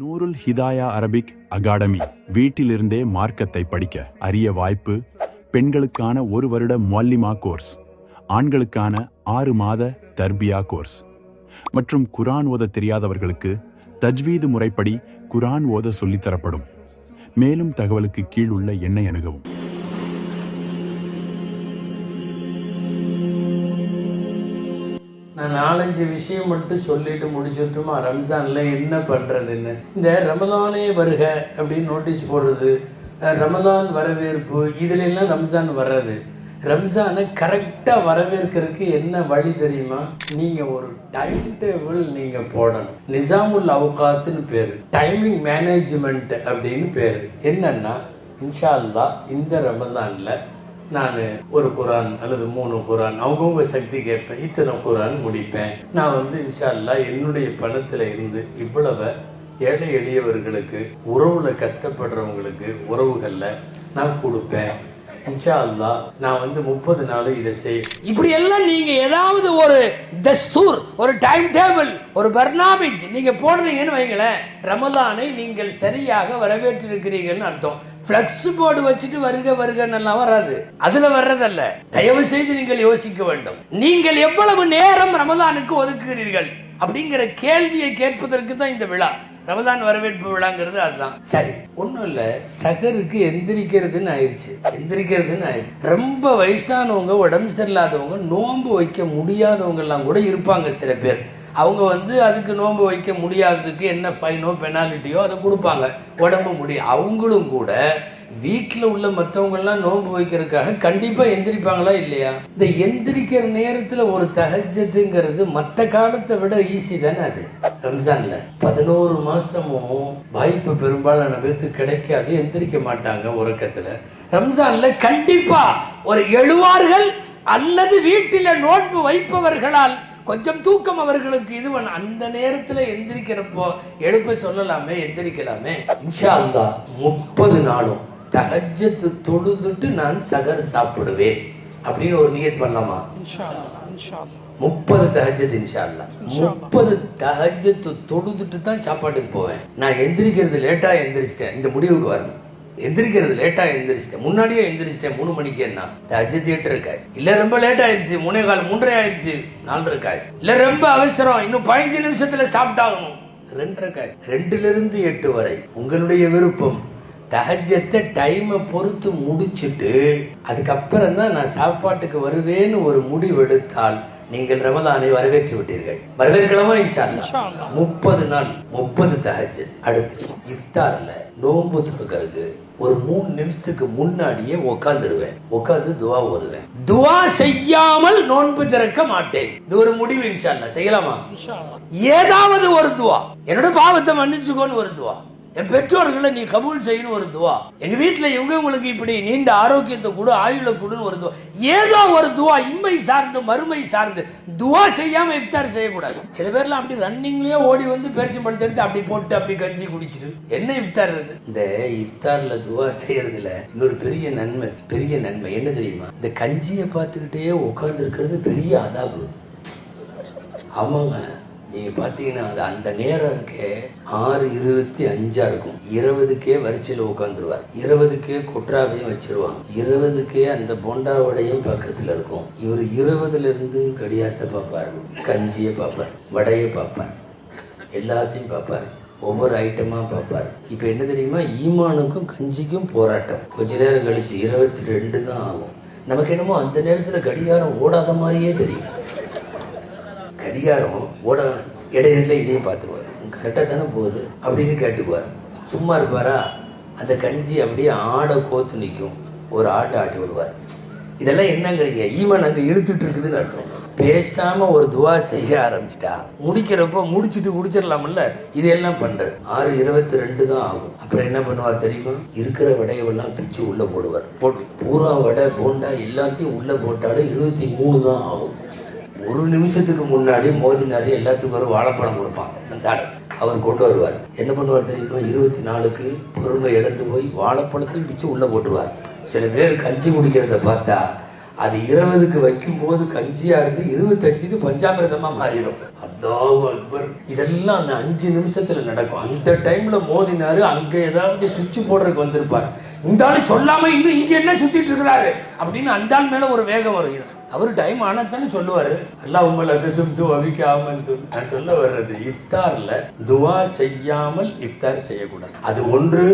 Noorul Hidaya Arabic academy வீட்டிலிருந்தே மார்க்கத்தை படிக்க அரிய வாய்ப்பு பெண்களுக்கான ஒரு வருட மொல்லிமா கோர்ஸ் ஆண்களுக்கான ஆறு மாத தர்பியா கோர்ஸ். மற்றும் குரான் ஓத தெரியாதவர்களுக்கு தஜ்வீது முறைப்படி குரான் ஓத சொல்லித்தரப்படும் மேலும் தகவலுக்கு கீழ் உள்ள எண்ணை அணுகவும். நான் நாலஞ்சு விஷயம் மட்டும் சொல்லிட்டு முடிச்சுட்டுமா ரம்ஜானில் என்ன பண்ணுறதுன்னு இந்த ரமலானே வருக அப்படின்னு நோட்டீஸ் போடுறது ரமதான் ரமலான் வரவேற்பு இதுலெல்லாம் ரம்ஜான் வர்றது. ரம்ஜானை கரெக்டாக வரவேற்கிறதுக்கு என்ன வழி தெரியுமா? நீங்கள் ஒரு டைம் டேபிள் நீங்கள் போடணும். நிசாமுல் அவுகாத்துன்னு பேர். டைமிங் மேனேஜ்மெண்ட் அப்படின்னு பேர். என்னன்னா இன்ஷா அல்லாஹ் இந்த ரமதானில் நான் ஒரு குரான் அல்லது மூணு குரான் அவங்கவுங்க சக்தி கேட்பேன் இத்தனை குரான் முடிப்பேன். நான் வந்து இன்ஷால்லா என்னுடைய பணத்தில் இருந்து இவ்வளவை ஏழை எளியவர்களுக்கு உறவுல கஷ்டப்படுறவங்களுக்கு உறவுகளில் நான் கொடுப்பேன். இன்ஷா அல்லாஹ் நான் வந்து முப்பது நாள் இதை செய் இப்படி எல்லாம் நீங்க ஏதாவது ஒரு தஸ்தூர் ஒரு டைம் டேபிள் ஒரு பர்னாமிஜ் நீங்க போடுறீங்கன்னு வைங்களேன் ரமலானை நீங்கள் சரியாக வரவேற்றிருக்கிறீங்கன்னு அர்த்தம். ஃப்ளக்ஸ் போர்டு வச்சுட்டு வருக வருகன்னெல்லாம் வராது. அதுல வர்றதல்ல. தயவு செய்து நீங்கள் யோசிக்க வேண்டும். நீங்கள் எவ்வளவு நேரம் ரமதானுக்கு ஒதுக்குகிறீர்கள்? அப்படிங்கிற கேள்வியை கேட்பதற்கு தான் இந்த விழா. ரமதான் வரவேற்பு விழாங்கிறது அதுதான். சரி. ஒன்றும் இல்லை. சகருக்கு எந்திரிக்கிறதுன்னு ஆயிடுச்சு எந்திரிக்கிறதுன்னு ஆயிடுச்சு ரொம்ப வயசானவங்க உடம்பு சரியில்லாதவங்க நோன்பு வைக்க முடியாதவங்க எல்லாம் கூட இருப்பாங்க சில பேர். அவங்க வந்து அதுக்கு நோன்பு வைக்க முடியாததுக்கு என்ன ஃபைனோ பெனாலிட்டியோ அதை கொடுப்பாங்க. உடம்பு முடியும் அவங்களும் கூட வீட்டில் உள்ள மற்றவங்கள்லாம் நோன்பு வைக்கிறதுக்காக கண்டிப்பாக எந்திரிப்பாங்களா இல்லையா? இந்த எந்திரிக்கிற நேரத்தில் ஒரு தகஜத்துங்கிறது மற்ற காலத்தை விட ஈஸி தானே அது. ரம்ஜான்ல பதினோரு மாசமும் வாய்ப்பு பெரும்பாலான பேர்த்து கிடைக்காது எந்திரிக்க மாட்டாங்க உறக்கத்தில். ரம்ஜானில் கண்டிப்பாக ஒரு எழுவார்கள் அல்லது வீட்டில் நோன்பு வைப்பவர்களால் கொஞ்சம் தூக்கம் அவர்களுக்கு. இது பண்ண அந்த நேரத்துல எந்திரிக்கிறப்போ எழுப்ப சொல்லலாமே எந்திரிக்கலாமே. இன்ஷா அல்லாஹ் முப்பது நாளும் தஹஜ்ஜத்து தொழுதுட்டு நான் சகர் சாப்பிடுவேன். அப்படின்னு ஒரு நியத் பண்ணலாமா? முப்பது தஹஜத் இன்ஷா அல்லாஹ். முப்பது தஹஜத்து தொழுதுட்டு தான் சாப்பாட்டுக்கு போவேன். நான் எந்திரிக்கிறது லேட்டா எந்திரிச்சிட்டேன். இந்த முடிவுக்கு வரணும். எந்திரிக்கிறது லேட்டா எந்திரிச்சிட்டேன். முன்னாடியே எந்திரிச்சிட்டேன். மூணு மணிக்கு என்ன? அஜித் எட்டு இருக்காது இல்ல ரொம்ப லேட் ஆயிருச்சு. மூணே கால் மூன்றரை ஆயிருச்சு. நாலு இருக்காது இல்ல ரொம்ப அவசரம். இன்னும் பதினஞ்சு நிமிஷத்துல சாப்பிட்டாகணும். ரெண்டு இருக்காது ரெண்டுல இருந்து எட்டு வரை. உங்களுடைய விருப்பம். தஹஜத்தை டைமை பொறுத்து முடிச்சுட்டு அதுக்கப்புறம் தான் நான் சாப்பாட்டுக்கு வருவேன்னு ஒரு முடிவெடுத்தால் நீங்கள் ரமலானை வரவேற்று விட்டீர்கள். வரவேற்கலாமா? இன்ஷா முப்பது நாள் முப்பது தஹஜத் அடுத்து இஃப்தார்ல நோன்பு துறக்கிறது ஒரு மூணு நிமிஷத்துக்கு முன்னாடியே உட்காந்துடுவேன் உட்காந்து துவா ஓதுவேன். துவா செய்யாமல் நோன்பு திறக்க மாட்டேன். இது ஒரு முடிவு இன்ஷா செய்யலாமா? ஏதாவது ஒரு துவா. என்னோட பாவத்தை மன்னிச்சுக்கோன்னு ஒரு துவா. என் பெற்றோர்களை நீ கபூல் செய்யணும் ஒரு துவா. எங்க வீட்டில் இவங்க உங்களுக்கு இப்படி நீண்ட ஆரோக்கியத்தை கொடு ஆயுள கொடுன்னு ஒரு துவா. ஏதோ ஒரு துவா இம்மை சார்ந்து மறுமை சார்ந்து. துவா செய்யாம இஃப்தார் செய்யக்கூடாது. சில பேர்லாம் அப்படி ரன்னிங்லயே ஓடி வந்து பேச்சு படுத்து எடுத்து அப்படி போட்டு அப்படி கஞ்சி குடிச்சிட்டு என்ன இஃப்தார் இந்த இப்தார்ல துவா செய்யறதுல இன்னொரு பெரிய நன்மை பெரிய நன்மை. என்ன தெரியுமா? இந்த கஞ்சியை பார்த்துக்கிட்டே உட்கார்ந்து இருக்கிறது பெரிய அதாபு. ஆமாங்க. நீங்கள் பார்த்தீங்கன்னா அது அந்த நேரம் இருக்கே ஆறு இருபத்தி அஞ்சா இருக்கும். இருபதுக்கே வரிசையில் உட்காந்துருவார் இருபதுக்கே குற்றாவையும் வச்சிருவாங்க. இருபதுக்கே அந்த போண்டாவோடையும் பக்கத்தில் இருக்கும். இவர் இருபதுலேருந்து கடியாத்தை பார்ப்பார் கஞ்சியை பார்ப்பார் வடையை பார்ப்பார் எல்லாத்தையும் பார்ப்பார் ஒவ்வொரு ஐட்டமாக பார்ப்பார் இப்போ என்ன தெரியுமா? ஈமானுக்கும் கஞ்சிக்கும் போராட்டம். கொஞ்ச நேரம் கழிச்சு இருபத்தி ரெண்டு தான் ஆகும். நமக்கு என்னமோ அந்த நேரத்தில் கடிகாரம் ஓடாத மாதிரியே தெரியும். கடிகாரம் ஓட இடையில இதையும் பார்த்துருவார். கரெக்டாக தானே போகுது? அப்படின்னு கேட்டுக்குவார். சும்மா இருப்பாரா? அந்த கஞ்சி அப்படியே ஆடை கோத்து நிற்கும் ஒரு ஆட்டை ஆட்டி விடுவார். இதெல்லாம் என்னங்கிறீங்க? ஈமன் அங்கே இழுத்துட்டு இருக்குதுன்னு அர்த்தம். பேசாம ஒரு துவா செய்ய ஆரம்பிச்சிட்டா? முடிக்கிறப்போ முடிச்சுட்டு முடிச்சிடலாம்ல? இதெல்லாம் பண்றது. ஆறு இருபத்தி ரெண்டு தான் ஆகும். அப்புறம் என்ன பண்ணுவார் தெரியுமா? இருக்கிற வடையெல்லாம் பிச்சு உள்ள போடுவார். போட்டு பூரா வடை போண்டா எல்லாத்தையும் உள்ள போட்டாலும் இருபத்தி மூணு தான் ஆகும். ஒரு நிமிஷத்துக்கு முன்னாடி மோதினாரு எல்லாத்துக்கும் ஒரு வாழைப்பழம் கொடுப்பான் அந்த அவர் கொண்டு வருவார். என்ன பண்ணுவார் தெரியுமா? இருபத்தி நாலுக்கு பொறுமை இழந்து போய் வாழைப்பழத்தையும் பிச்சு உள்ள போட்டுருவார். சில பேர் கஞ்சி குடிக்கிறத பார்த்தா அது இருபதுக்கு வைக்கும் போது கஞ்சியா இருந்து இருபத்தஞ்சுக்கு பஞ்சாமிரதமா மாறிடும். அல்லாஹ் அக்பர். இதெல்லாம் அந்த அஞ்சு நிமிஷத்துல நடக்கும். அந்த டைம்ல மோதினாரு அங்க ஏதாவது சுவிட்ச் போடுறதுக்கு வந்திருப்பார். இந்த ஆள் சொல்லாம இன்னும் இங்க என்ன சுத்திட்டு இருக்கிறாரு? அப்படின்னு அந்த ஆள் மேல ஒரு வேகம் வரும். இது. அவர் டைம் ஆனா சொல்லுவார். சொல்லுவாரு அல்லாஹ் உங்களை அபிசுத்து அபிக்காமல் நான் சொல்ல வர்றது இஃப்தாரில் துவா செய்யாமல் இஃப்தார் செய்யக்கூடாது. அது ஒன்று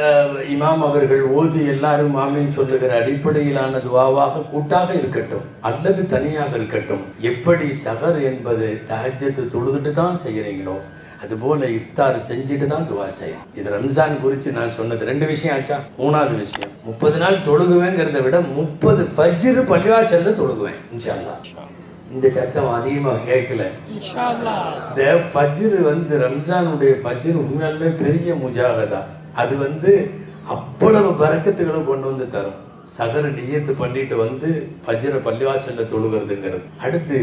அஹ், இமாம் அவர்கள் ஓதி எல்லாரும் ஆமீன் சொல்லுகிற அடிப்படையிலான துவாவாக கூட்டாக இருக்கட்டும் அல்லது தனியாக இருக்கட்டும். எப்படி சகர் என்பது தஹஜ்ஜத்து தொழுதுட்டு தான் செய்யறீங்களோ அதுபோல இஃப்தார் செஞ்சுட்டு தான் துவா செய்யணும். இது ரம்ஜான் குறித்து நான் சொன்னது ரெண்டு விஷயம் ஆச்சா? மூணாவது விஷயம். முப்பது நாள் தொழுகுவேங்கிறத விட முப்பது ஃபஜ்ரு பள்ளிவாசல்ல தொழுகுவேன் இன்ஷா அல்லாஹ் இந்த சத்தம் அதிகமாக கேட்கல. இந்த ஃபஜ்ரு வந்து ரம்ஜானுடைய ஃபஜ்ரு உண்மையாலுமே பெரிய முஜாகதா. அது வந்து அவ்வளவு பறக்கத்துகளை கொண்டு வந்து தரும். சகர நியத்து பண்ணிட்டு வந்து ஃபஜ்ர பள்ளிவாசல்ல தொழுகிறதுங்கிறது. அடுத்து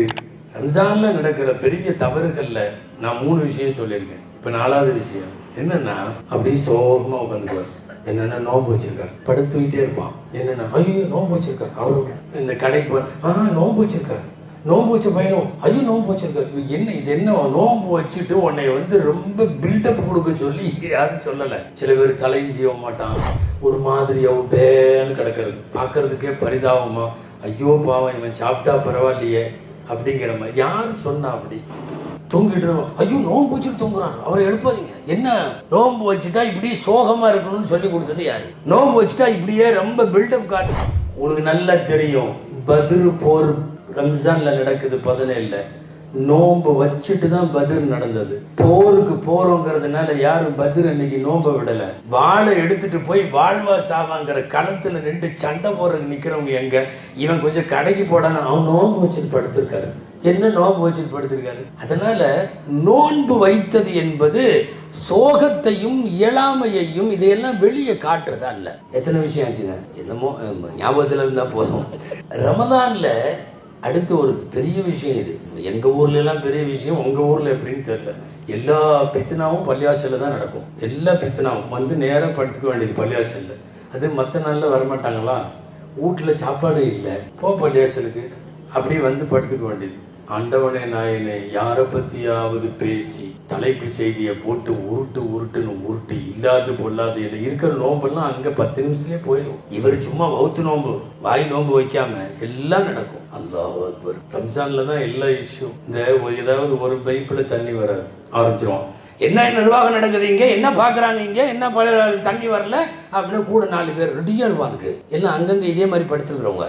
ரம்ஜான்ல நடக்கிற பெரிய தவறுகள்ல நான் மூணு விஷயம் சொல்லியிருக்கேன். இப்ப நாலாவது விஷயம். என்னன்னா அப்படியே சோகமா உட்காந்துக்குவார். என்னென்ன நோன்பு வச்சிருக்காரு. படுத்துக்கிட்டே இருப்பான். என்னென்ன ஐயோ நோன்பு வச்சிருக்காரு. அவரு இந்த கடைக்கு ஆ நோன்பு வச்சிருக்காரு. நோன்பு வச்ச பையனும் ஐயோ நோம்பு வச்சிருக்காரு. என்ன இது என்ன? நோம்பு வச்சுட்டு உன்னை வந்து ரொம்ப பில்டப் கொடுக்க சொல்லி யாரும் சொல்லலை. சில பேர் தலைஞ்சிய மாட்டான். ஒரு மாதிரி அவுட்டேன்னு கிடக்கிறது. பார்க்கறதுக்கே பரிதாபமா ஐயோ பாவம் இவன் சாப்பிட்டா பரவாயில்லையே. அப்படிங்கிற மாதிரி. யார் சொன்னா அப்படி? தூங்கிட்டு ஐயோ நோன்பு வச்சுட்டு தூங்குறான். அவரை எழுப்பாதீங்க. என்ன? நோன்பு வச்சுட்டா இப்படி சோகமா இருக்கணும்னு சொல்லி கொடுத்தது யாரு? நோன்பு வச்சுட்டா இப்படியே ரொம்ப பில்டப் காட்டு. உங்களுக்கு நல்லா தெரியும். பதில் போர் ரம்ஜான்ல நடக்குது பதினேழுல. நோன்பு வச்சுட்டு தான் பதிர் நடந்தது. போருக்கு போறோங்கிறதுனால யாரும் பதிர் அன்னைக்கு நோன்பை விடல. வாழை எடுத்துட்டு போய் வாழ்வா சாவாங்கிற களத்துல நின்று சண்டை போறதுக்கு நிக்கிறவங்க எங்க? இவன் கொஞ்சம் கடைக்கு போடான்னு அவன் நோன்பு வச்சுட்டு படுத்திருக்காரு. என்ன நோன்பு வச்சுட்டு படுத்திருக்காரு? அதனால நோன்பு வைத்தது என்பது சோகத்தையும் இயலாமையையும் இதையெல்லாம் வெளியே காட்டுறதா இல்ல எத்தனை விஷயம் ஆச்சுங்க? என்னமோ ஞாபகத்துல இருந்தா போதும். ரமதான்ல அடுத்து ஒரு பெரிய விஷயம் இது. எங்கள் ஊர்ல பெரிய விஷயம் உங்கள் ஊரில் எப்படின்னு தெரியல. எல்லா பித்தனாவும் பள்ளியாசலில் தான் நடக்கும். எல்லா பித்தனாவும் வந்து நேராக படுத்துக்க வேண்டியது பள்ளியாசலில் அது மற்ற நாளில் வரமாட்டாங்களா? வீட்டில் சாப்பாடு இல்லை. போ பள்ளிவாசலுக்கு. அப்படி வந்து படுத்துக்க வேண்டியது. ஆண்டவனே நாயனே யாரை பற்றியாவது பேசி தலைப்பு செய்தியை போட்டு உருட்டு உருட்டுன்னு உருட்டு இல்லாது பொல்லாது இல்லை இருக்கிற நோம்பெல்லாம் அங்கே பத்து நிமிஷத்துலேயே போயிடும். இவர் சும்மா வவுத்து நோம்பு வாய் நோம்பு வைக்காம எல்லாம் நடக்கும். அல்லாஹ் அக்பர். ரம்ஜான்ல தான் எல்லா இஷ்யூ இந்த ஏதாவது ஒரு பைப்பில் தண்ணி வர ஆரம்பிச்சிருவோம் என்ன நிர்வாகம் நடக்குது இங்கே? என்ன பார்க்குறாங்க இங்கே? என்ன பல தண்ணி வரல? அப்படின்னு கூட நாலு பேர் ரெடியாக இருப்பாங்க எல்லாம் அங்கங்கே இதே மாதிரி படுத்துருக்குறவங்க.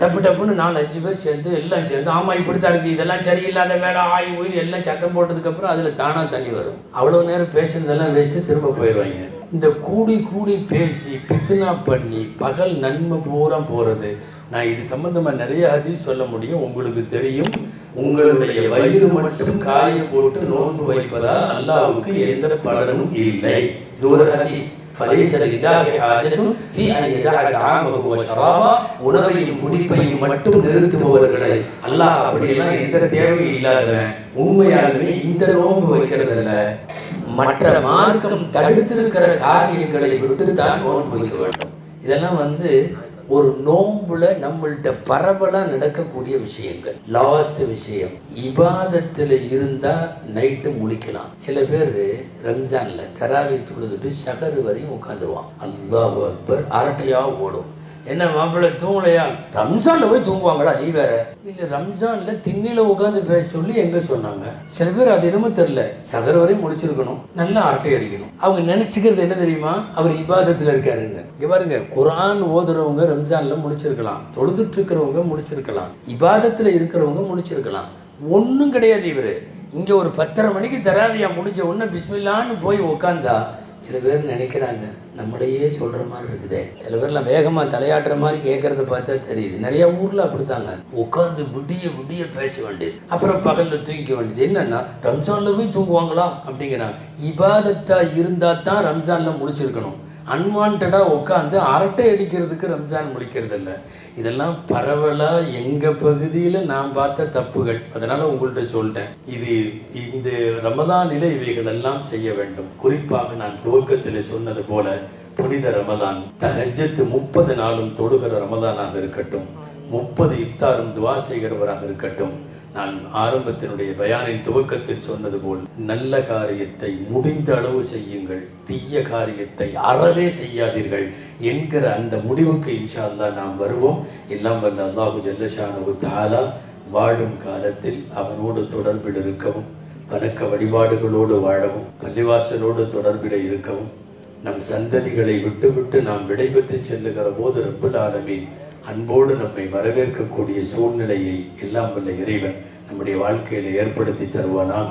டப்பு டப்புன்னு நாலு அஞ்சு பேர் சேர்ந்து எல்லாம் சேர்ந்து ஆமா இப்படித்தான் இருக்குது இதெல்லாம் சரியில்லாத வேலை ஆய் உயிர் எல்லாம் சத்தம் போட்டதுக்கப்புறம் அதில் தானாக தண்ணி வரும். அவ்வளோ நேரம் பேசுனதெல்லாம் வேஸ்ட்டு திரும்ப போயிடுவாங்க. இந்த கூடி கூடி பேசி பித்னா பண்ணி பகல் நன்மை பூரா போகிறது நான் இது சம்மந்தமாக நிறைய ஹதீஸ் சொல்ல முடியும் உங்களுக்கு தெரியும். உங்களுடைய வயிறு மட்டும் காய போட்டு நோன்பு வைப்பதால் அல்லாவுக்கு எந்த பலனும் இல்லை. இது ஒரு ஹதீஸ். فليس لله حاجة في أن يدع طعامه وشرابه உணவையும் குடிப்பையும் மட்டும் நிறுத்துபவர்களை அல்லாஹ் அப்படியெல்லாம் எந்த தேவையும் இல்லாதவன் உண்மையாலுமே இந்த நோன்பு வைக்கிறதுல மற்ற மார்க்கம் தடுத்திருக்கிற காரியங்களை விட்டு தான் நோன்பு வைக்க வேண்டும் இதெல்லாம் வந்து ஒரு நோம்புல நம்மள்கிட்ட பரவலா நடக்கக்கூடிய விஷயங்கள். லாஸ்ட் விஷயம் இபாதத்துல இருந்தா நைட்டு முழிக்கலாம். சில பேர் ரம்ஜான்ல தராவி தொழுதுட்டு சகரு வரையும் உட்காந்துருவான் அல்லாஹ் அக்பர் அரட்டையா ஓடும். என்ன மாப்பிள்ளை தூங்கலையா? ரம்ஜான்ல போய் தூங்குவாங்களா? நீ வேற. இல்ல ரம்ஜான்ல திண்ணில உட்காந்து பேச சொல்லி எங்க சொன்னாங்க? சில பேர் அது என்னமோ தெரியல. சகர் வரையும் முடிச்சிருக்கணும் நல்லா அரட்டை அடிக்கணும். அவங்க நினைச்சுக்கிறது என்ன தெரியுமா? அவர் இபாதத்துல இருக்காருன்னு இங்க பாருங்க குரான் ஓதுறவங்க ரம்ஜான்ல முடிச்சிருக்கலாம் தொழுதுட்டு இருக்கிறவங்க முடிச்சிருக்கலாம் இபாதத்துல இருக்கிறவங்க முடிச்சிருக்கலாம் ஒண்ணும் கிடையாது இவரு. இங்க ஒரு பத்தரை மணிக்கு தராவியா முடிஞ்ச உடனே பிஸ்மில்லான்னு போய் உட்காந்தா சில பேர் நினைக்கிறாங்க. நம்மளையே சொல்கிற மாதிரி இருக்குதே. சில பேர்லாம் வேகமாக தலையாட்டுற மாதிரி கேட்குறத பார்த்தா தெரியுது. நிறைய ஊரில் அப்படித்தாங்க. உட்காந்து விடிய விடிய பேச வேண்டியது. அப்புறம் பகலில் தூங்கிக்க வேண்டியது. என்னன்னா ரம்ஜானில் போய் தூங்குவாங்களா? அப்படிங்கிறாங்க. இபாதத்தாக இருந்தால் தான் ரம்ஜானில் முடிச்சிருக்கணும் அன்வான்டாக உட்காந்து அரட்டை அடிக்கிறதுக்கு ரம்ஜான் முடிக்கிறது இல்லை இதெல்லாம் பரவலாக எங்கள் பகுதியில் நான் பார்த்த தப்புகள். அதனால் உங்கள்கிட்ட சொல்லிட்டேன். இது இந்த ரமதானில் இவைகள் எல்லாம் செய்ய வேண்டும். குறிப்பாக நான் துவக்கத்தில் சொன்னது போல புனித ரமதான் தஹஜத்து முப்பது நாளும் தொழுகிற ரமதானாக இருக்கட்டும் முப்பது இஃப்தாரும் துவா செய்கிறவராக இருக்கட்டும் நான் ஆரம்பத்தினுடைய பயானின் துவக்கத்தில் சொன்னது போல் நல்ல காரியத்தை முடிந்த அளவு செய்யுங்கள் தீய காரியத்தை அறவே செய்யாதீர்கள் என்கிற அந்த முடிவுக்கு இன்ஷா நாம் வருவோம். எல்லாம் வல்ல அல்லாஹு ஜல்லஷானு தாலா வாழும் காலத்தில் அவனோடு தொடர்பில் இருக்கவும் வணக்க வழிபாடுகளோடு வாழவும் பள்ளிவாசலோடு தொடர்பில் இருக்கவும் நம் சந்ததிகளை விட்டுவிட்டு நாம் விடைபெற்று செல்லுகிற போது ரப்புல் ஆலமீன் அன்போடு நம்மை வரவேற்கக்கூடிய சூழ்நிலையை எல்லாம் வல்ல இறைவன் நம்முடைய வாழ்க்கையில ஏற்படுத்தி தருவானாக.